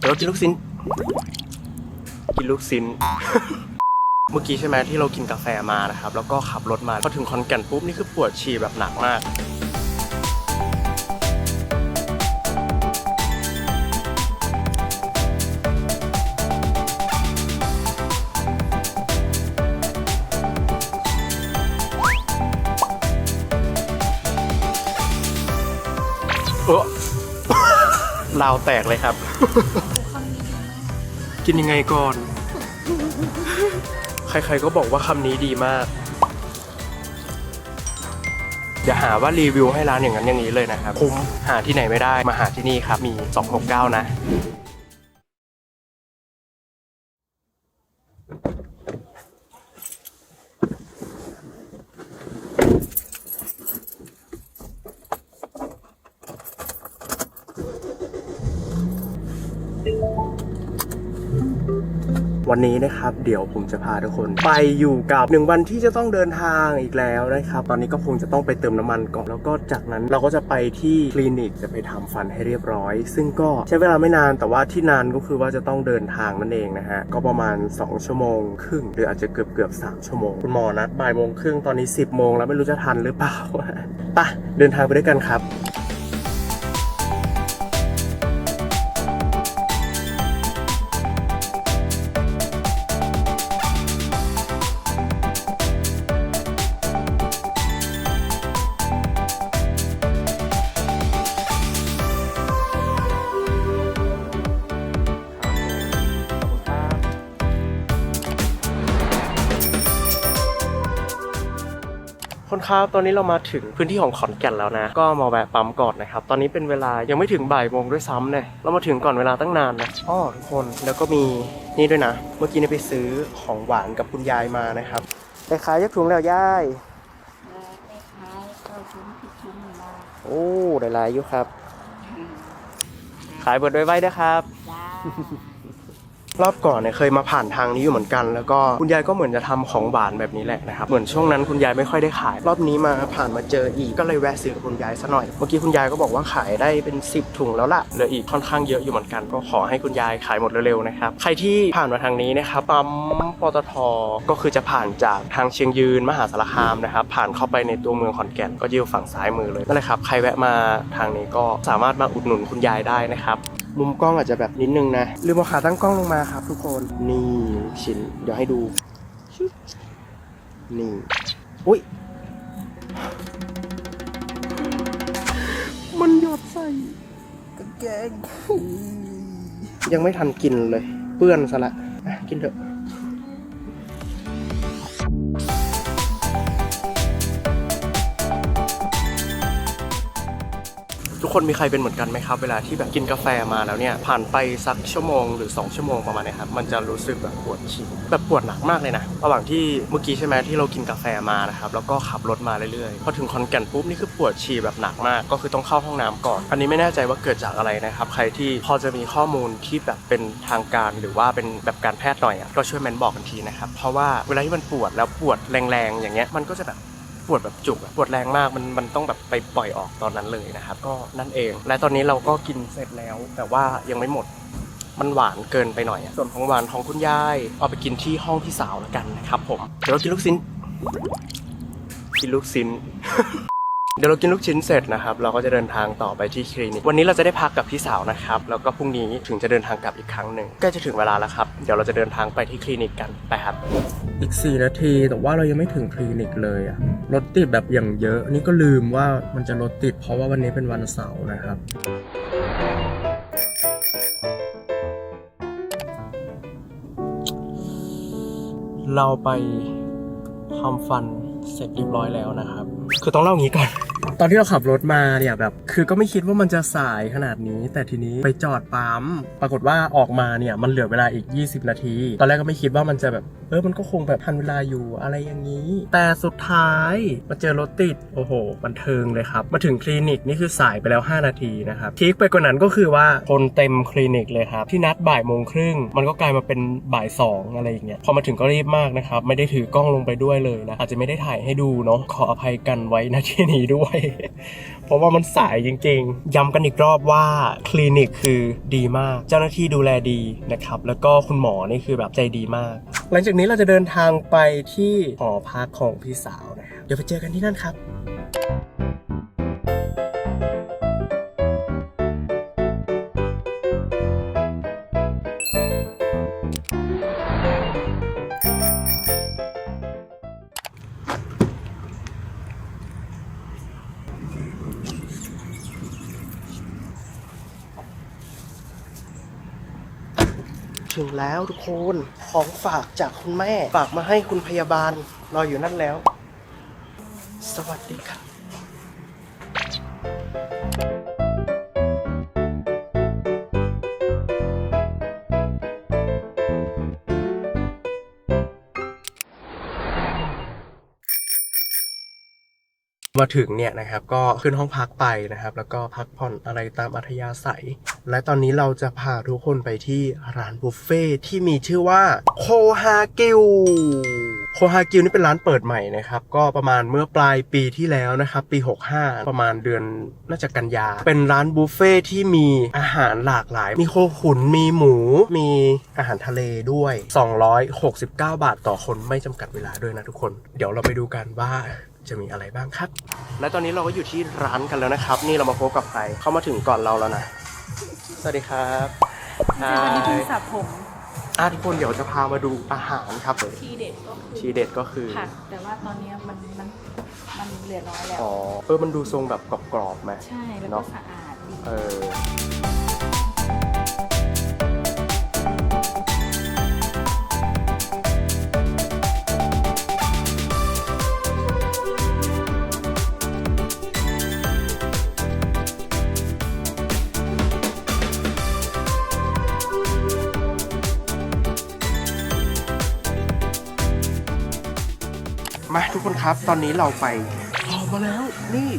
เดี๋ยวกินลูกชิ้น กินลูกชิ้น เมื่อกี้ใช่ไหมที่เรากินกาแฟมานะครับ แล้วก็ขับรถมาพอถึงคอนแก่นปุ๊บนี่คือปวดฉี่แบบหนักมากโอ้ ลาวแตกเลยครับ กินยังไงก่อน ใครๆก็บอกว่าคำนี้ดีมาก อย่าหาว่ารีวิวให้ร้านอย่างนั้นอย่างนี้เลยนะครับ คุ้มหาที่ไหนไม่ได้มาหาที่นี่ครับ มี 269 นะ วันนี้นะครับ เดี๋ยวผมจะพาทุกคน ไปอยู่กับหนึ่งวันที่จะต้องเดินทางอีกแล้วนะครับ ตอนนี้ก็คงจะต้องไปเติมน้ำมันก่อนแล้วก็จากนั้นเราก็จะไปที่คลินิกจะไปทำฟันให้เรียบร้อย ซึ่งก็ใช้เวลาไม่นานแต่ว่าที่นานก็คือว่าจะต้องเดินทางนั่นเองนะฮะก็ประมาณ 2 ชั่วโมงครึ่งหรืออาจจะเกือบเกือบๆ3ชั่วโมงคุณหมอนัดบ่ายโมงครึ่งตอนนี้ 10โมงแล้วไม่รู้จะทันหรือเปล่าไปเดินทางไปด้วยกันครับ คนครับ ตอนนี้เรามาถึงพื้นที่ของขอนแก่นแล้วนะ ก็มาแวะปั๊มก่อนนะครับ ตอนนี้เป็นเวลายังไม่ถึงบ่ายโมงด้วยซ้ำเลย เรามาถึงก่อนเวลาตั้งนานนะอ้อทุกคน แล้วก็มีนี่ด้วยนะ เมื่อกี้เนี่ยไปซื้อของหวานกับคุณยายมานะครับไปขายยักถุงแล้วยายไปขายเข้าชุมพิชุมมาโอ้ได้หลายอยู่ครับ ขายเบิดไว้ไว้นะครับ จ้า รอบก่อนเนี่ยเคยมาผ่านทางนี้อยู่เหมือนกัน แล้วก็คุณยายก็เหมือนจะทำของหวานแบบนี้แหละนะครับเหมือนช่วงนั้นคุณยายไม่ค่อยได้ขาย รอบนี้มาผ่านมาเจออีกก็เลยแวะซื้อคุณยายซะหน่อยเมื่อกี้คุณยายก็บอกว่าขายได้เป็น 10 ถุงแล้วล่ะเหลืออีกค่อนข้างเยอะอยู่เหมือนกัน ก็ขอให้คุณยายขายหมดเร็วๆนะครับใครที่ผ่านมาทางนี้นะครับปั๊มปตทก็คือจะผ่านจากทางเชียงยืนมหาสารคามนะครับผ่านเข้าไปในตัวเมืองขอนแก่นก็อยู่ฝั่งซ้ายมือเลยนั่นแหละครับใครแวะมาทางนี้ก็สามารถมาอุดหนุนคุณยายได้นะครับ มุมกล้องอาจจะแบบนิดนึงนะลืมเอาขาตั้งกล้องลงมาครับ ทุกคนนี่ชิ้นเดี๋ยวให้ดูชึบนี่อุ้ยมันหยดใส่กางเกงยังไม่ทันกินเลย เปื้อนซะละอะกินเถอะ คนมีใครเป็นเหมือนกันไหมครับ เวลาที่แบบกินกาแฟมาแล้วเนี่ยผ่านไปสักชั่วโมงหรือ 2 ชั่วโมงประมาณนี้ครับมันจะรู้สึกแบบปวดฉี่แบบปวดหนักมากเลยนะระหว่างที่เมื่อกี้ใช่ไหมที่เรากินกาแฟมานะครับแล้วก็ขับรถมาเรื่อยๆพอถึงคอนแก่นปุ๊บนี่คือปวดฉี่แบบหนักมาก ก็คือต้องเข้าห้องน้ำก่อน อันนี้ไม่แน่ใจว่าเกิดจากอะไรนะครับใครที่พอจะมีข้อมูลที่แบบเป็นทางการหรือว่าเป็นแบบการแพทย์หน่อยอะก็ช่วยเมนบอกกันทีนะครับเพราะว่าเวลาที่มันปวดแล้วปวดแรงๆอย่างเงี้ยมันก็จะแบบ ปวดแบบจุกอะปวดแรงมากมันมันต้องแบบไปปล่อยออกตอนนั้นเลยนะครับ ก็นั่นเอง และตอนนี้เราก็กินเสร็จแล้ว แต่ว่ายังไม่หมดมันหวานเกินไปหน่อยอะส่วนของหวานของคุณยายเอาไปกินที่ห้องพี่สาวแล้วกันนะครับผมเดี๋ยวเรากินลูกชิ้นกินลูกชิ้น เดี๋ยวเรากินลูกชิ้นเสร็จนะครับ เราก็จะเดินทางต่อไปที่คลินิก วันนี้เราจะได้พักกับพี่สาวนะครับ แล้วก็พรุ่งนี้ถึงจะเดินทางกลับอีกครั้งหนึ่งใกล้จะถึงเวลาแล้วครับ เดี๋ยวเราจะเดินทางไปที่คลินิกกันไปครับ อีก 4 นาที แต่ว่าเรายังไม่ถึงคลินิกเลยอะรถติดแบบอย่างเยอะ นี่ก็ลืมว่ามันจะรถติด เพราะว่าวันนี้เป็นวันเสาร์นะครับเราไปทำฟันเสร็จเรียบร้อยแล้วนะครับ คือต้องเล่างี้ก่อน ตอนที่เราขับรถมาเนี่ยแบบ คือก็ไม่คิดว่ามันจะสายขนาดนี้ แต่ทีนี้ไปจอดปั๊มปรากฏว่าออกมาเนี่ยมันเหลือเวลาอีก 20 นาที ตอนแรกก็ไม่คิดว่ามันจะแบบเออมันก็คงแบบทันเวลาอยู่อะไรอย่างนี้ แต่สุดท้ายมาเจอรถติด โอ้โห บันเทิงเลยครับ มาถึงคลินิกนี่คือสายไปแล้ว 5 นาทีนะครับพีคไปกว่านั้นก็คือว่าคนเต็มคลินิกเลยครับ ที่นัดบ่ายโมงครึ่ง มันก็กลายมาเป็นบ่ายสองอะไรอย่างเงี้ยพอมาถึงก็รีบมากนะครับ ไม่ได้ถือกล้องลงไปด้วยเลยนะอาจจะไม่ได้ถ่ายให้ดูเนาะขออภัยกันไว้นะที่นี้ด้วย เพราะว่ามันสายจริงๆ ย้ำกันอีกรอบว่าคลินิกคือดีมาก เจ้าหน้าที่ดูแลดีนะครับ แล้วก็คุณหมอนี่คือแบบใจดีมาก หลังจากนี้เราจะเดินทางไปที่หอพักของพี่สาวนะครับ เดี๋ยวไปเจอกันที่นั่นครับ ถึงแล้วทุกคนของฝากจากคุณแม่ ฝากมาให้คุณพยาบาลรออยู่นั่นแล้ว สวัสดีครับมาถึงเนี่ยนะครับก็ขึ้นห้องพักไปนะครับ แล้วก็พักผ่อนอะไรตามอัธยาศัย และตอนนี้เราจะพาทุกคนไปที่ร้านบุฟเฟ่ที่มีชื่อว่าโคฮากิวโคฮากิวนี่เป็นร้านเปิดใหม่นะครับ ก็ประมาณเมื่อปลายปีที่แล้วนะครับ ปี 65 ประมาณเดือนน่าจะกันยา เป็นร้านบุฟเฟ่ที่มีอาหารหลากหลาย มีโคขุนมีหมู มีอาหารทะเลด้วย 269 บาทต่อคนไม่จำกัดเวลาด้วยนะทุกคน เดี๋ยวเราไปดูกันว่าจะมีอะไรบ้างครับ และตอนนี้เราก็อยู่ที่ร้านกันแล้วนะครับ นี่เรามาพบกับใครเข้ามาถึงก่อนเราแล้วนะ สวัสดีครับใช่วันนี้เพิ่งสระผมอะทุกคนเดี๋ยวจะพามาดูอาหารครับทีเด็ดก็คือทีเด็ดก็คือผักแต่ว่าตอนนี้มันมันมันเหลือน้อยแล้วอ๋อเออมันดูทรงแบบกรอบๆไหมใช่แล้วก็สะอาดดีเออ ทุกคนครับ ตอนนี้เราไปออกมาแล้วนี่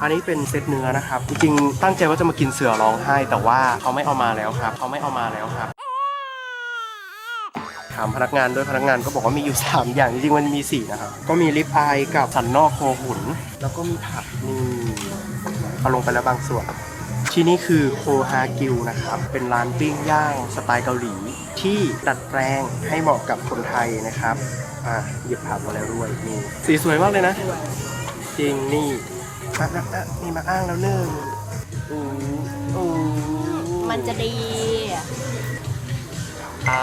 อันนี้เป็นเซตเนื้อนะครับ จริงๆตั้งใจว่าจะมากินเสือร้องไห้ แต่ว่าเขาไม่เอามาแล้วครับเขาไม่เอามาแล้วครับถามพนักงานด้วยพนักงานก็บอกว่ามีอยู่ 3 อย่างจริงๆมันมี 4 นะครับ ก็มีลิปอายกับสันนอกโคขุนแล้วก็มีผักนี่เอาลงไปแล้วบางส่วน ที่นี่คือโคฮากิวนะครับ เป็นร้านปิ้งย่างสไตล์เกาหลี ที่ดัดแปลงให้เหมาะกับคนไทยนะครับ อะหยิบผักมาแล้วด้วยนี่สีสวยมากเลยนะ จริงนี่อะอะอะมีมาอ้างแล้วหนึ่งอู้อู้มันจะดีอา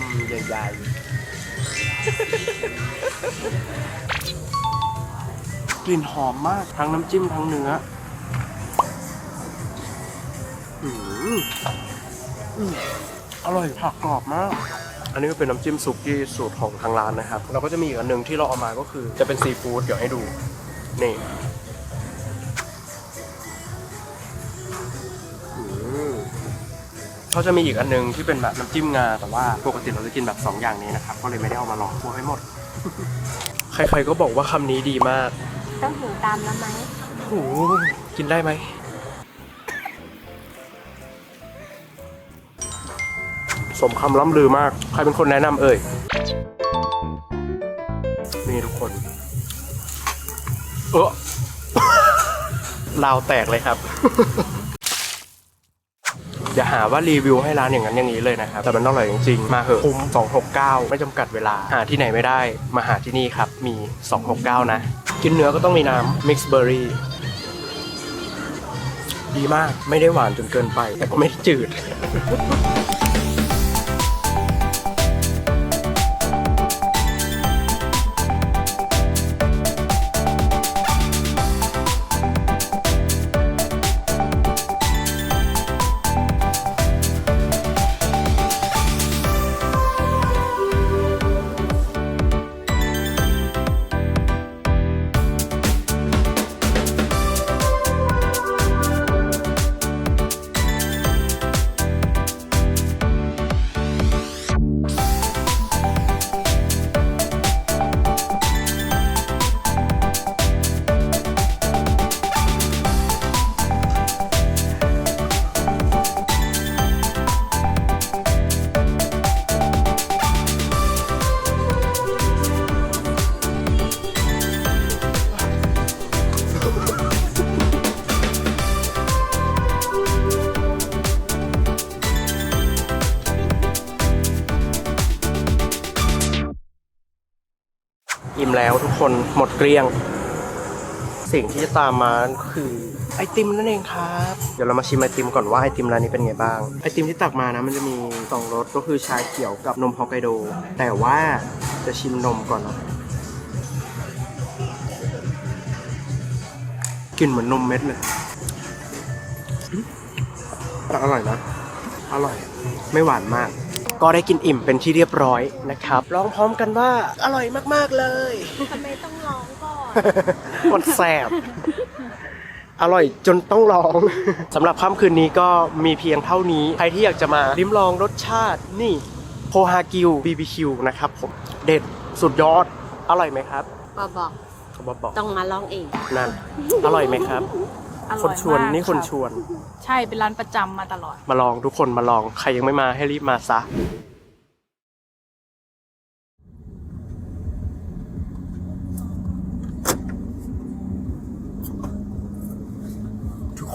มใหญ่ๆ กลิ่นหอมมากทั้งน้ำจิ้มทั้งเนื้ออืมอืมอร่อยผักกรอบมาก อันนี้ก็เป็นน้ำจิ้มซุกี้สูตรของทางร้านนะครับ เราก็จะมีอีกอันหนึ่งที่เราเอามาก็คือจะเป็นซีฟู้ดเดี๋ยวให้ดู นี่อืมเขาจะมีอีกอันนึงที่เป็นแบบน้ำจิ้มงา แต่ว่าปกติเราจะกินแบบ 2 อย่างนี้นะครับ ก็เลยไม่ได้เอามาลองพวกให้หมด ใครๆก็บอกว่าคำนี้ดีมาก ต้องหูตามแล้วไหมโอ้โหกินได้ไหม สมคำล่ำลือมาก ใครเป็นคนแนะนำเอ่ย นี่ทุกคน เออลาวแตกเลยครับ อย่าหาว่ารีวิวให้ร้านอย่างนั้นอย่างนี้เลยนะครับ แต่มันอร่อยจริงๆ มาเหอะคุ้ม269 ไม่จำกัดเวลา หาที่ไหนไม่ได้ มาหาที่นี่ครับ มี 269 นะ กินเนื้อก็ต้องมีน้ำ mix berry ดีมาก ไม่ได้หวานจนเกินไป แต่ก็ไม่ได้จืด แล้วทุกคนหมดเกลี้ยง สิ่งที่จะตามมาคือไอติมนั่นเองครับ เดี๋ยวเรามาชิมไอติมก่อนว่าไอติมร้านนี้เป็นไงบ้าง ไอติมที่ตักมานะมันจะมีสองรสก็คือชาเขียวกับนมฮอกไกโด แต่ว่าจะชิมนมก่อนนะกลิ่นเหมือนนมเม็ดเลยแต่อร่อยนะ อร่อย ไม่หวานมาก ก็ได้กินอิ่มเป็นที่เรียบร้อยนะครับร้องพร้อมกันว่าอร่อยมากๆเลยทำไมต้องร้องก่อนมันแสบอร่อยจนต้องลอง สำหรับค่ำคืนนี้ก็มีเพียงเท่านี้ ใครที่อยากจะมาลิ้มลองรสชาตินี่โคฮากิว BBQ นะครับผม เด็ดสุดยอด อร่อยไหมครับบอบอกเขาบอกบอก ต้องมาร้องเอง นั่น อร่อยไหมครับ อคร่อนยชวนมากนี่คนรับชวน ใช่เป็นร้านประจำมาตลอด มาลองทุกคนมาลองใครยังไม่มาให้รีบมาซะ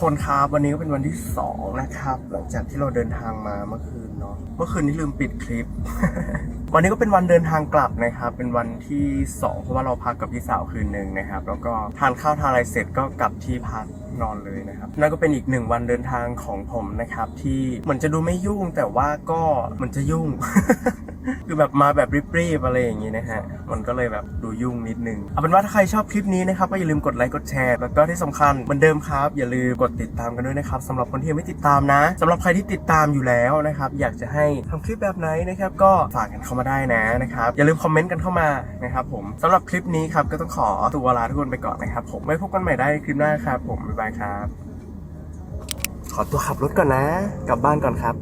คนครับวันนี้ก็เป็นวันที่สองนะครับ หลังจากที่เราเดินทางมาเมื่อคืนเนาะเมื่อคืนนี้ลืมปิดคลิป วันนี้ก็เป็นวันเดินทางกลับนะครับ เป็นวันที่สองเพราะว่าเราพักกับพี่สาวคืนหนึ่งนะครับ แล้วก็ทานข้าวทานอะไรเสร็จก็กลับที่พักนอนเลยนะครับนั่นก็เป็นอีกหนึ่งวันเดินทางของผมนะครับ ที่เหมือนจะดูไม่ยุ่งแต่ว่าก็เหมันจะยุ่ง คือแบบมาแบบรีบๆอะไรอย่างนี้นะฮะ มันก็เลยแบบดูยุ่งนิดนึง เอาเป็นว่าถ้าใครชอบคลิปนี้นะครับก็อย่าลืมกดไลค์กดแชร์ แล้วก็ที่สำคัญเหมือนเดิมครับ อย่าลืมกดติดตามกันด้วยนะครับสำหรับคนที่ยังไม่ติดตามนะสำหรับใครที่ติดตามอยู่แล้วนะครับ อยากจะให้ทำคลิปแบบไหนนะครับ ก็ฝากกันเข้ามาได้นะนะครับ อย่าลืมคอมเมนต์กันเข้ามานะครับผมสำหรับคลิปนี้ครับก็ต้องขอตัวลาทุกคนไปก่อนนะครับ ผมไว้พบกันใหม่ได้คลิปหน้าครับ ผมบ๊ายบายครับ ขอตัวขับรถก่อนนะ กลับบ้านก่อนครับ